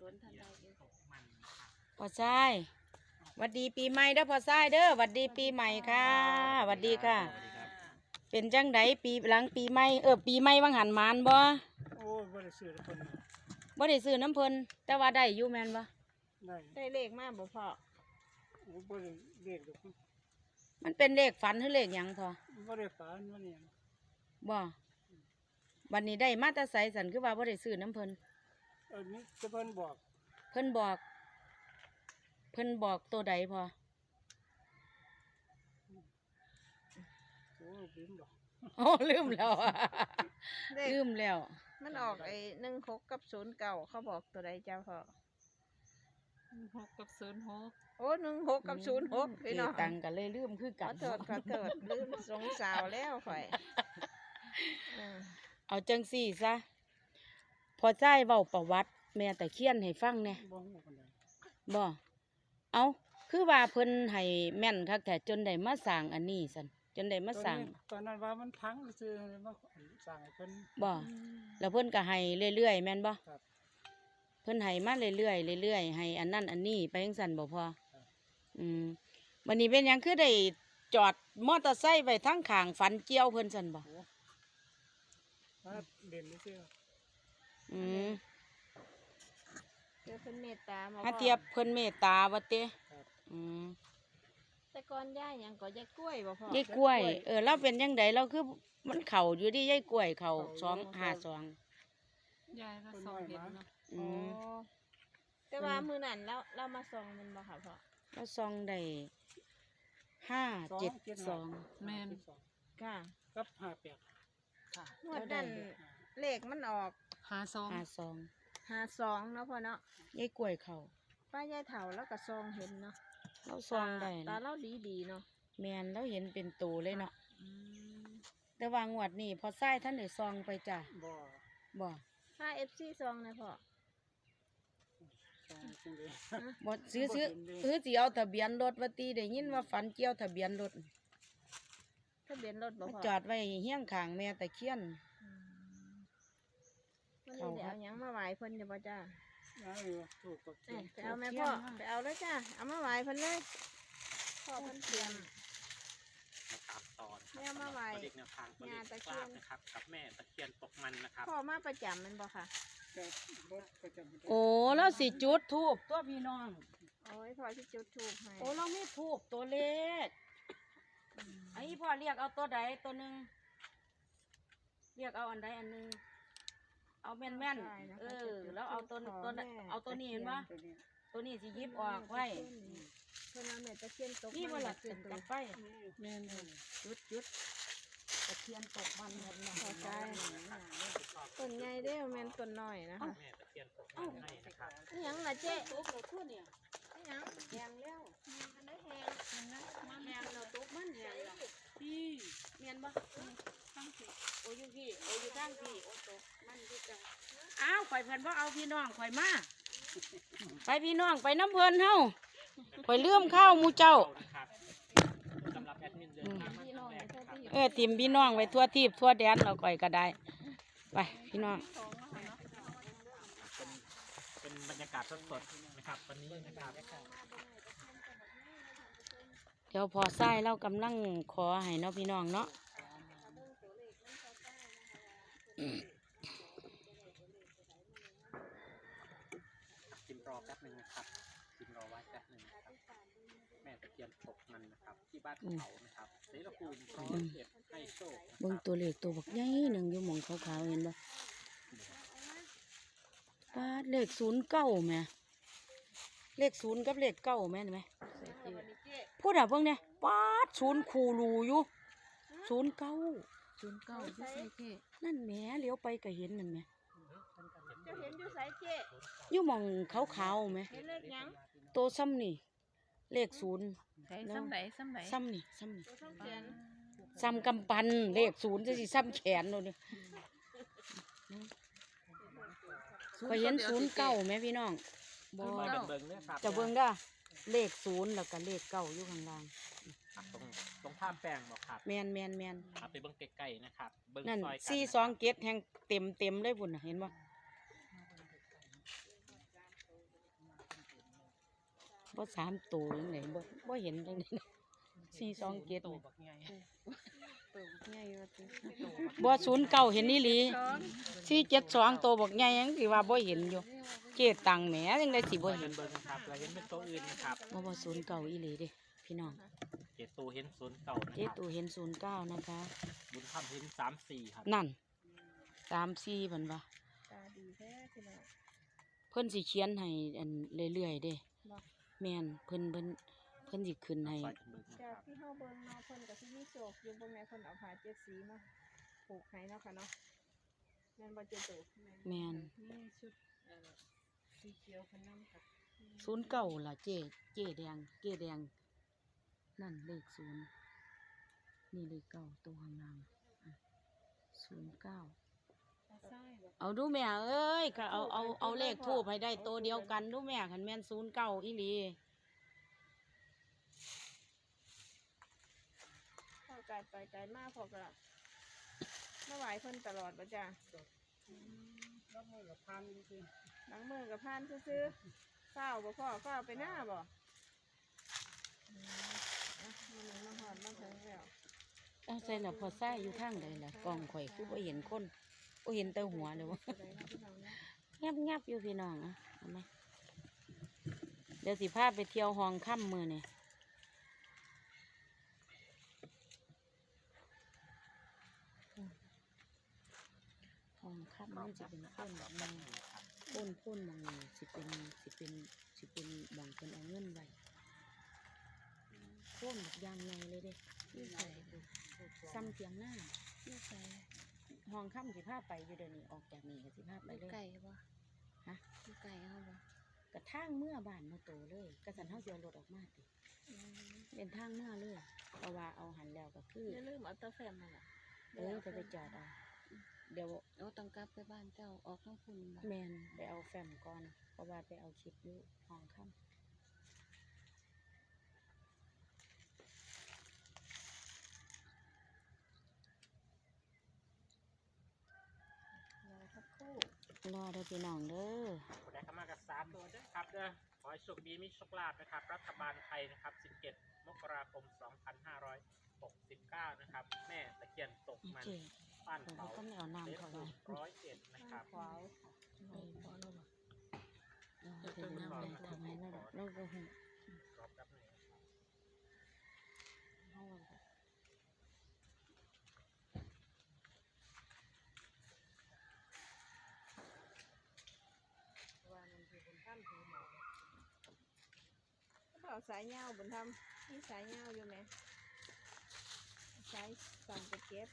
โดนทันใดอยู่พอทรายหวัดดีปีใหม่เด้อพ่อทรายเด้อหวัดดีปีใหม่ค่ะหวัดดีค่ะ เป็นจังไดปีหลังปีใหม่เออปีใหม่วังหันหมานบ่โอ้ยบ่ได้ซื้อแล้วเพิ่นน่ะบ่ได้ซื้อน้ำเพิ่นแต่ว่าได้อยู่แม่นบ่ได้ได้เลขมาบ่พ่อโอ้บ่ได้เรียกดอกมันเป็นเลขฝันหรือเลขหยังพอบ่ได้ฝันว่าเนี่ยบ่วันนี้ได้มาแตาใสสันคือว่าบ่ได้ซื้อน้ำเพิ่น เออนี่จะเพิ่นบอกเพิ่นบอก เพิ่นบอกตัวใดพอโอ้ยลืมดอกโอ้ลืมแล้วอะเลขลืมแล้ว มันออกไอ้หนึ่งหกกับศูนย์เก่าเขาบอกตัวใดเจ้าพ่อหกกับศูนย์หกโอ้หนึ่งหกกับศูนย์หกพี่น้องเจตังกันเลยลืมคือขกัอน โทษขอโทษลืมสงสาวแล้วข่อยเออเอาจังสี่ซะ พอใจเว้าประวัติ แม่ตะเคียนให้ฟังแหน่บ่ฮู้ปานใดบ่เอาคือว่าเพิ่นให้แม่นคักแต่จนได้มาสร้างอันนี้ซั่นจนได้มาตอนสร้างนี้ตอนนั้นว่ามันพังซื่อๆมาสร้างให้เพิ่น บ่แล้วเพิ่นก็ให้เรื่อยๆแม่นบ่ครับเพิ่นให้มาเรื่อยๆเรื่อยๆให้อันนั้นอันนี้ไปจังซั่นบ่พออืมวันนี้เป็นหยังคือได้จอดมอเตอร์ไซค์ไว้ทั้งข้างฝันเกี่ยวเพิ่นซั่นบ่ มาเด่นซื่อ อืมเดี๋ยวเพิ่นเมตตามาถ้าเทียบเพิ่นเมตตาว่าเต้อืมแต่ก่อนย่าหยังก็ยายกล้วยบ่พ่อยายกล้วย เออเราเป็นจังไดเราคือมันเข้าอยู่ดิยายกล้วยเข้าสองห้าสองยายก็สองเห็นเนาะอือ๋อมแต่ว่ามื้อนั้นเราเรามาส่งมันบ่ค่ะพ่อเราซองได้ห้าๆเจ็ดสองแม่นค่ะกับ58ค่ะงวดนั้นเลขมันออก หาสองห้าสองหาสองเนาะพ่อเนาะยายกล้วยเข้าป้ายายเฒ่าแล้วก็ซองเห็นเนาะเราซองได้ตานะเราดีดีๆเนาะแมนเราเห็นเป็นตัวเลยเนาะอืมแต่ว่างวดนี้พอไส้ท่านได้ซองไปจ้ะบ่บ่ถ้า FC ซองนะพ่อสร้างจังได๋บ่ซื้อบ่ซื้อเห็นเลยซื้อสิเอาทะเบียนรถว่าตีได้ยินว่าฝันเกี่ยวทะเบียนรถทะเบียนรถบ่มาพ่อจอดไว้เฮี้ยงข้างแม่ตะเคียนอืม วันนี้เดี๋ยวเอาหยังมาไหว้เพิ่นเดี๋ยวบ่จ้าอ้าวอยู่ถูกกับเอ้ยไปเอาแม่พ่อไปเอาเลยจ้าเอามาไหว้เพิ่นเลยพ่อเพิ่นเตรียม มาตามตอนแม่มาไหว้เด็กแนวทางตัวเลงานขตะเคีกยนลาบนะครับ กับแม่ตะเคียนตกมันนะครับ พ่อมาประจำแมันบ่ค่ะก็บ่ประจำโอ้เราสิจุดทูบตัวพี่น้อง โอ้ยพ่อที่จุดถูกให้โอ้เรามีทูบตัวเลขไอ้พ่อเรียกเอาตัวใดตัวหนึ่งเรียกเอาอันใดอันหนึ่ง เอาแม่นแม่นๆเออ แล้วเอาตัวตัวนั้นเอาตัวนี้เห็นปะตัวนี้ตัวนี้สิหยิบออกไว้เพิ่นเอาแม่ตะเคียนตกนี่มัมันนหลักขึ้ขึ้นนตักัวบไฟแม่นเลยจุดจุดตะเคียนตกมันหมดเลยพอใจต้นใหญ่เด้อแม่นต้นน้อยนะคะแม่ตะเคียนตกมันให้นะครับนี่หยังล่ะเจ๊ตกเราทั่วเนี่ยนี่หยังแหงแล้วอันได้แหงแหงเราตกมันแหงแล้วพี่เมียนบ่ตั้งพี่ โอ้ยอยู่พี่โอ้ยอยู่ข้างพี่โอ้ตกมันอยู่จังอ้าวข่อยเพิ่นบ่เอาพี่น้องข่อยมาไปพี่น้องไปน้ำเพิ่นเฮาข่อยเลื่อมข้าวหมูเจ้าเข้านะครับสำหรับแอดมินเดินทางมาพี่คน้รั้องงแรกเท่านะครับที่เออทีมพี่น้องไว้ทั่วทีบทั่วแดนเราก่อยก็ได้ ไปพี่น้องเป็นเป็นบรรยากาศสดๆนะครับวันนี้นะครับเดี๋ยวพอไส้เรากำลังขอให้เนาะพี่น้องเนาะ กินรอแป๊บหนึ่งนะครับกินรอไว้แป๊บหนึ่งนะครับ แม่ตะเคียนตกมันนะครับ ที่บ้านเขานะครับเสรภูมิร้อยเอ็ดให้โชคนะคเบิ่งรับตัวเลขตัวบักใหญ่หนึ่งอยู่หมองขาวๆเห็นบ่ปาดเลขศูนย์เก้าแหม่เลขศูนย์กับเลขเก้าแม่นไหมพูดอะเบิ่งเนี่ยปาดศูนย์คูรูอยู่ศูนย์เก้า ศูนย์เก้าที่ใส่เท่นั่นแหมเลี้ยวไปก็เห็นนั่นแหมเจ้าเห็นอยู่ไสเจ๊อยู่หมองขาวๆแหมเห็นเลขหยังโตซ้ำนี่ เลขศูนย์ใส่ซ้ำไหนซ้ำไหนซ้ำนี่ซ้ำนี่ตัวช่องเขียนซ้ำกำปั้นเลขศูนย์จะสิซ้ำแขนเราเนี่ยก็เห็นศูนย์เก้าไหมพี่น้องบมาเบิ่งเบิ่งเนี่ยครับจะเบิ่งเด้อเลขศูนย์แล้วก็เลขเก้าอยู่ข้างล่าง ครับตรงตรงภาพแปลงบอกครับแมนแมนแมนเอาไปเบิ่งใกล้ๆนะครับเบิ่งนั่นซอยกันสี่นะครับสองเกตแห่งเต็มเต็มเลยบุญน่ะเห็นบ่บ่สามตัวจังไดบ่บ่เห็นจังได๋สี่สองเจ็ดโตนี่บักใหญ่ตัวใหญ่ว่าติบ่ศูนย์เก้าเห็นนี่หลีสี่เจ็ดสองตัวบอกใหญ่ยังสิว่าบ่เห็นอยู่เจตังแหมจังไดสิบ่บ่เห็เห็นนเบิ่งนะครับเราเห็นเป็นตัวอื่นนะครับบ่บ่ศูนย์เก้าอีหลีเด้พี่น้อง เจตูเห็นศูนย์เก่านะเจครับตูเห็นศูนย์เก้านะคะ บุญธรรมเห็นสามสี่ครับนั่นสามสี่เพิ่นว่าตาดีแท้พี่น้อง เพิ่นสิเขียนให้อันเรื่อยๆเด้บ่ แม่นเพิ่นเพิ่นเพิ่นสิขึ้นให้ ซอยกันเบิ่งนะคจากรับที่เฮาเบิ่งเนาะเพิ่นก็สิมีโศกอยู่เบิ่งในเพิ่นเอาผ้าเจ็ดสีมาผูกให้เนาะค่ะเนาะแม่นบ่เจ็ดตัวแม่น นี่ชุดเอ่อสีเขียวพนำกับศูนย์เก้าล่ะเจเจแดงเจแดง นั่นเลขศูนย์นี่เลขเก้าตัวข้างล่างศูนย์เก้าตาไส้บ่เอาดูแม่เอ้ยก็เอาเอาเอาเลขทูบให้ได้ตัวเดียวกันดูแม่คันแม่นศูนย์เก้าอีหลีพอไกลไปไกลมากพอก็มาไหวเพิ่นตลอดบ่จ้ะรับมือกับพันจริงหลังมือกับพานซื้อๆข้าวบ่พ่อข้าวไปหน้าบ่อื มอะมื้อนี้มาหอดมาถึงแล้วเอาใส่ละพอใส่อยู่ทางใดล่ะกล้องข่อยคือบ่เห็นคนบ่เห็นแต่หัวเลยวะเนาะพี่น้องเนาะงับงับอยู่พี่น้องอะเอาไหมเดี๋ยวสิพาไปเที่ยวห้องค่ำมือเนี่ยห้องค่ำมันจะเป็นต้นแบบนี้ต้นพุ่นมองสิเป็นสิเป็นสิเป็นบางคนเอาเงินไว้ โค่นแบบยางไงเลยเด้ที่ใส่ซ้ำเทียงหน้าที่ใส่ห้องค่ำสิพาไปอยู่เดี๋ยวนี้ออกจากนี่ก็สิพาไปเลยไก่บ่ฮะอยู่ไก่เฮาบ่กระทางเมื่อบ้านมาโตเลยกระสันเฮาสิเอารถออกมาติเป็นทางเมื่อเลยเพราะว่าเอาหันแล้วก็คืออย่าลืมเอาตาแฟมมาล่ะเออจะไปจอดเอาเดี๋ยวโอ้ต้องกลับไปบ้านเจ้าออกทั้งคุณแมนไปเอาแฟมก่อนเพราะว่าไปเอาคลิปอยู่ห้องค่รอสักครู่ำรอ เด้อพี่น้องเด้อคนได้เข้ามากับสามตัวด้วยครับเด้อขอให้โชคดีมีโชคลาภนะครับ รัฐบาลไทยนะครับ 17 มกราคม 2569 นะครับ แม่ตะเคียนตกนี่มันเจ๊บ้านเดี๋ยวเผาเราก็ไม่เอาเซน้ำฟเข้าภูไปมิร้อยเอ็ดนะครับขวาวเออขวาแล้วบ่เออเดี๋ยวน้ำเลยทำให้นั่นเราก็หูรอบแป๊บหนึงนะครับ เอาไว้ก่อนว่ามันคือคนข้ามถือหมอ ก็ เอาสายยาวบุญธรรมมีสายยาวอยู่ไหมสายสั่งไปเก็บ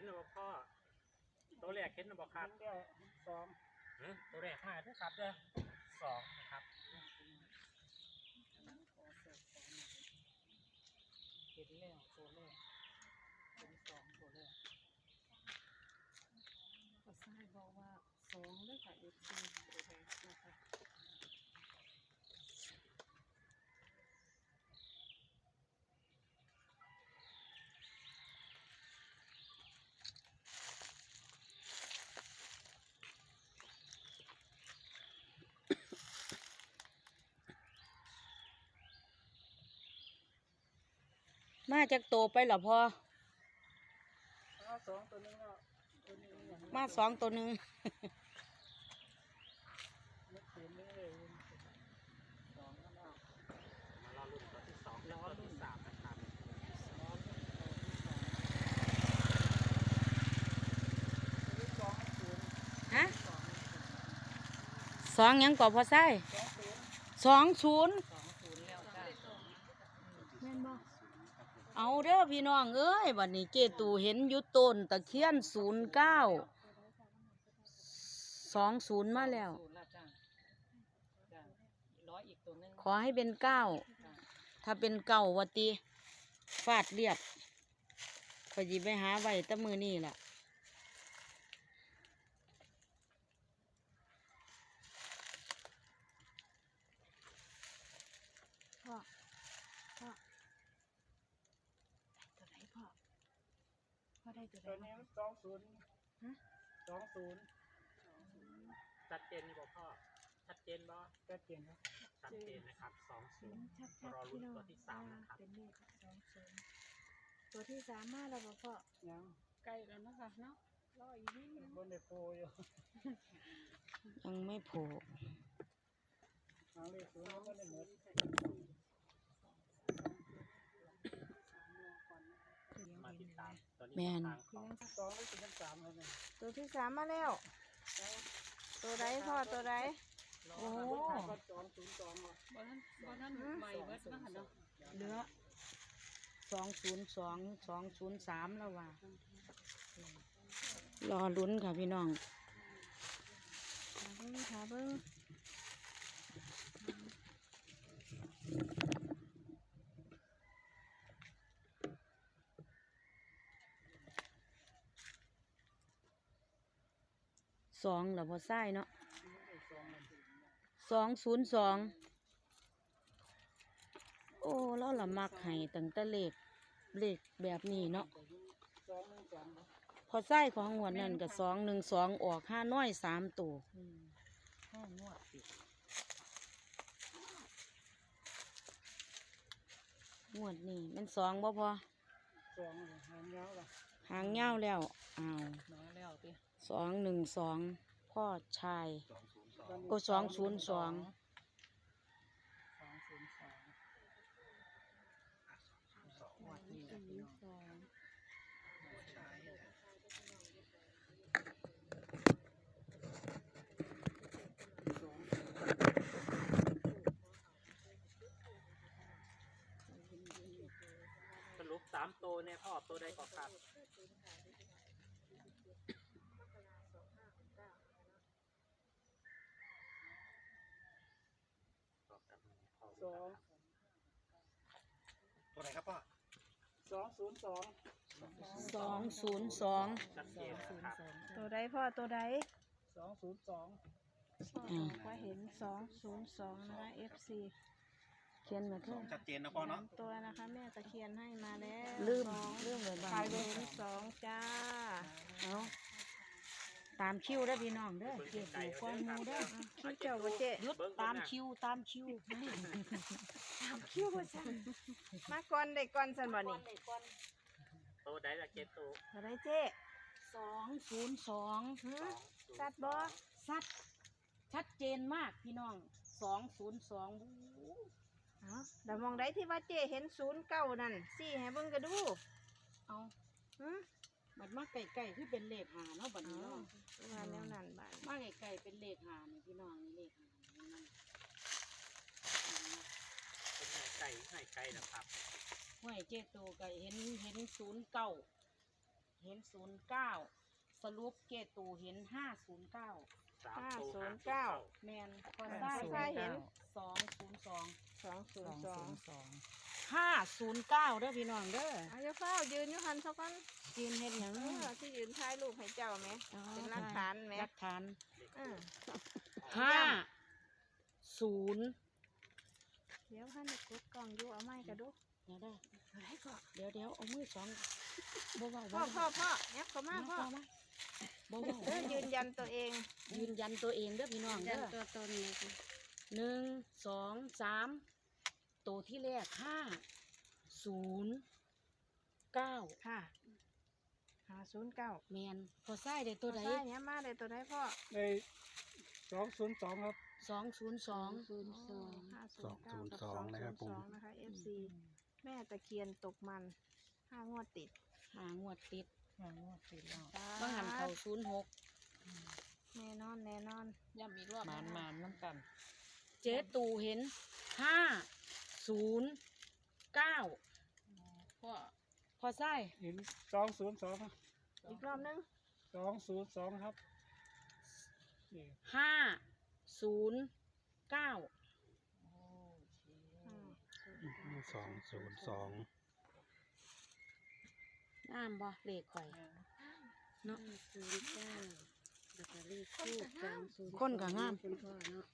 เห็นหรือเปล่าพ่อตัวแรกเห็นหรือเปล่าครับเดียวสองหือตัวแรกมาด้วยครับเด้อสองนะครับเห็นแล้วตัวแรกเป็นสองตัวแรกตาไส้บอกว่าสองเด้อค่ะเอฟซีตัวแดงนะคะ มาจากโตไปเหรอพ่อเอาสองตัวนึงแล้วโมาสองตัวหนึ่งมารอรุ่นตัวที่สองและตัวที่สามนะครับฮะสองหยังก่อพอใส่สองศูนย์สองศูนย์แล้วจ้า แม่นบ่เอาเด้อ พี่น้องเอ้ยวันนี้เจตูเห็นอยุต้นตะเคียนศูนย์เก้าสองศูนย์มาแล้วศูนย์แล้วจ้าจ้าร้อยอีกตัวหนึงขอให้เป็นเก้าจ้าถ้าเป็นเก้าวะติฟาดเรียบขอยหยิบไปหาไว้แตะมือนี่ล่ะ พ่อพ่อตัวไหนพ่อ พ่อได้ตัวไหนตัวนี้สองศูนย์สองศูนย์ชัดเจนนี่บอกพ่อ ชัดเจนบ่ชัดเจนครับชัดเจนนะครับสองศูนย์ชัดรอๆลุ้พี่นน้องตัวที่สามนะครับ เป็นเลขสองศูนย์ตัวที่สามมาแล้วบ่พ่อใกล้แล้วนะคะเนาะรออีกนิดนึงบนในโพอยู่ยังไม่โผล่ทางเลขศูนย์ก็ได้หมดมาติ ดตามตัวนี้แม่น ทางของสองเลขศูนย์สามครับเนี่ยตัวที่สามมาแล้ว ตัวใดพ่อตัวใด โอ้สองศูนย์สองบ่นั้นบ่นั้นใหม่เบิดนะคะเนาะเหลือสองศูนย์สองสองศูนย์สามแล้วว่ะรอลุ้นค่ะพี่น้องหาเบิ้งหาเบิ้ง สองเหรอพอไส้เนาะสองศูนย์สองโอ้แล้วละมักให้ตั้งแต่เลขเลขแบบนี้เนาะพอไส้ของหัวดนั่นกับสองหนึ่งสองออกห้าน้อยสามตัวห้างวดสิงวดนี่มันสองบ่พอสองหางยาวละหางเงาวแล้วอ้าวมาแล้วติ สองหนึ่งสองพ่อชายก็สองศูนย์สองสองศูนย์สองงวดนี้แหละพี่น้องสองสรุปสามตัวเนี่ยพ่อตัวใดก่อนครับ สองตัวไหนครับพ่อสองศูนย์สองสองศูนย์สองชัดเจนนะครับตัวใดพ่อตัวใดสองศูนย์สองพ่อบอกว่าเห็นสองศูนย์สองนะคะ FC เขียนมาเถอะชัดเจนนะพ่อเนาะสามตัวนะคะแม่ตะเคียนให้มาแล้วลืมสองลืมเลยบ้าขายงเบอร์สองจ้า เอา ตามคิวได้อพี่น้องเด้อเก็บอยู่ก้อนหมูเด้อคิวเจ้าบ่เจ๊หยุดตามคิวตามคิวตามคิวบ่สั่นมาก่อนได้ก่อนสั่นบ่นี่ตัวใดละเจ็ดตัวตัวใดเจ๊สองศูนย์สองหือชัดบ่ชัดชัดเจนมากพี่น้องสองศูนย์สองเอาเดี๋ยวมองได้ที่ว่าเจ๊เห็นศูนย์เก้านั่นสี่ให้เบิ่งก็ดูเอาหือ บัดมาไก่ๆที่เป็นเลขหาเนาะบัดนี้เนาะว่าแนวนั้นบาดมาไก่ๆเป็นเลขหานี่พี่น้องนี่เลขหานี่นั่นเป็นไงไก่ให้ไก่นะครับห้วยเจตูก็เห็นเห็นศูนย์เก้าเห็นศูนย์เก้าสรุปเจตูเห็นห้าศูนย์เก้าสามตัวศูนย์เก้าแมนพอใช่ได้ใช่เห็นสองศูนย์ สองสองศูนย์สองสองห้าศูนย์เก้าเด้อพี่น้องเด้อเอาอย่าเฝ้ายืนอยู่หันสักคนจีนเห็นหยังเออที่ยืนถ่ายรูปให้เจ้าไหมเป็นหลักฐานไหมหลักฐานเออห้าศูนย์เดี๋ยวหันกดกล้องอยู่เอาไม้กระดูกเดี๋ยวเด้อเดี๋ยวเดี๋ยวเอามือสองบ่เบาพ่อพ่อพ่อเนี่ยเขามาพ่อมาบ่เบาเออยืนยันตัวเอง ยืนยันตัวเองเด้อพี่น้องยัเด้นอตัวตนเลย หนึ่งสองสามตัวที่แรกห้าศูนย์เก้าค่ะเอาศูนย์เก้าแมนพอไส้ได้ตัวใดใช่เนี้ยมาได้ตัวใดพ่อในสองศูนย์สองครับสองศูนย์สองศูนย์สองห้าศูนย์เก้ากับสสอองงศูนย์สองนะครับผมสองนะคะ FC แม่ตะเคียนตกมันห้างวดติดหางวดติดหางวดติดแล้วบางหันเขาศูนย์หกแน่นอนแน่นอนย่ำอีกรอบมานมานน้ำกัน เจ๊ตูเห็นห้าศูนย์เก้าพ่อพอไส้เห็นสองศูนย์สองอีกรอบนึงสองศูนย์สองครับนี่ห้าศูนย์เก้าอ่าสองศูนย์สองน้ำบ่เลขข่อยเนาะศูนย์เก้าแล้วก็เลขทูบสองศูนย์คนก็งามคุณพ่อเนาะ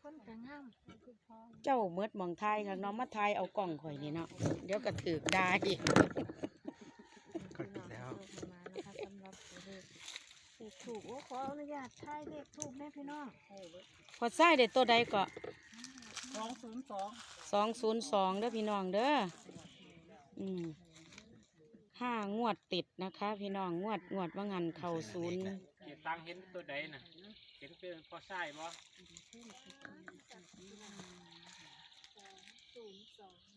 คนกระง่ามคุณพ่อเจ้าเมิดหมองไทยค่ะเน้องมาไทยเอากล่องข่อยนี่เนาะเดี๋ยวก็ถือกได้อีกก็ติดแล้วประมาณนะคะสำหรับตัวเลขเลขถูกโอ้ขออนุญาตทายเลขถูกแม่พี่น้องพอไส้ได้ตัวใดก็สองศูนย์สองสองศูนย์สองเด้อพี่น้องเด้ออืมห้างวดติดนะคะ พี่น้องงวดงวดว่างันเข่าศูนย์ เกียรตังเห็นตัวใดน่ะเห็นเป็นพอใช่บ่ศูนย์สอง